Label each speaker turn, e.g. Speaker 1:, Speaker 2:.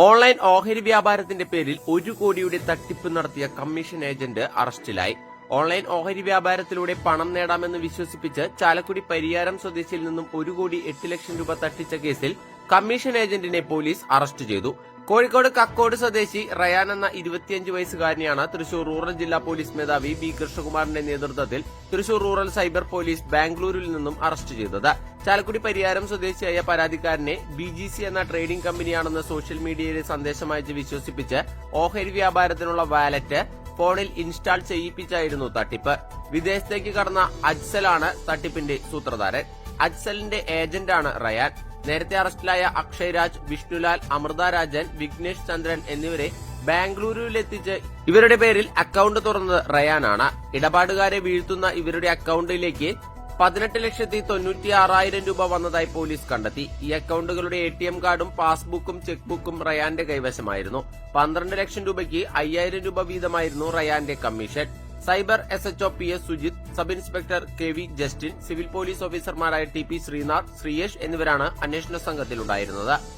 Speaker 1: Online ഓഹരി വ്യാപാരത്തിന്റെ പേരിൽ ഒരു കോടിയുടെ തട്ടിപ്പ് നടത്തിയ കമ്മീഷൻ ഏജന്റ് അറസ്റ്റിലായി. ഓൺലൈൻ ഓഹരി വ്യാപാരത്തിലൂടെ പണം നേടാമെന്ന് വിശ്വസിപ്പിച്ച് ചാലക്കുടി പരിയാരം സ്വദേശിയിൽ നിന്നും ഒരു കോടി എട്ട് ലക്ഷം രൂപ തട്ടിച്ച കേസിൽ കമ്മീഷൻ ഏജന്റിനെ പോലീസ് അറസ്റ്റ് ചെയ്തു. കോഴിക്കോട് കക്കോട് സ്വദേശി റയാൻ എന്ന ഇരുപത്തിയഞ്ച് വയസ്സുകാരനെയാണ് തൃശൂർ റൂറൽ ജില്ലാ പോലീസ് മേധാവി ബി കൃഷ്ണകുമാറിന്റെ നേതൃത്വത്തിൽ തൃശൂർ റൂറൽ സൈബർ പോലീസ് ബാംഗ്ലൂരിൽ നിന്നും അറസ്റ്റ് ചെയ്തത്. ചാലക്കുടി പരിയാരം സ്വദേശിയായ പരാതിക്കാരനെ ബി ജി സി എന്ന ട്രേഡിംഗ് കമ്പനിയാണെന്ന് സോഷ്യൽ മീഡിയയിൽ സന്ദേശമയച്ച് വിശ്വസിപ്പിച്ച് ഓഹരി വ്യാപാരത്തിനുള്ള വാലറ്റ് ഫോണിൽ ഇൻസ്റ്റാൾ ചെയ്യിപ്പിച്ചായിരുന്നു തട്ടിപ്പ്. വിദേശത്തേക്ക് കടന്ന അജ്സലാണ് തട്ടിപ്പിന്റെ സൂത്രധാരൻ. അജ്സലിന്റെ ഏജന്റാണ് റയാൻ. നേരത്തെ അറസ്റ്റിലായ അക്ഷയ് രാജ് വിഷ്ണുലാൽ അമൃത രാജൻ വിഘ്നേഷ് ചന്ദ്രൻ എന്നിവരെ ബാംഗ്ലൂരുവിലെത്തിച്ച് ഇവരുടെ പേരിൽ അക്കൌണ്ട് തുറന്നത് റയാനാണ്. ഇടപാടുകാരെ വീഴ്ത്തുന്ന ഇവരുടെ അക്കൌണ്ടിലേക്ക് പതിനെട്ട് ലക്ഷത്തി തൊണ്ണൂറ്റി ആറായിരം രൂപ വന്നതായി പോലീസ് കണ്ടെത്തി. ഈ അക്കൌണ്ടുകളുടെ എ ടി എം കാർഡും പാസ്ബുക്കും ചെക്ക് ബുക്കും റയാന്റെ കൈവശമായിരുന്നു. പന്ത്രണ്ട് ലക്ഷം രൂപയ്ക്ക് അയ്യായിരം രൂപ വീതമായിരുന്നു റയാന്റെ commission. Cyber S HO P S Sujith sub inspector K V Justin civil police ഓഫീസർമാരായ ടി പി ശ്രീനാഥ് ശ്രീയേഷ് എന്നിവരാണ് അന്വേഷണ സംഘത്തിലുണ്ടായിരുന്നത്.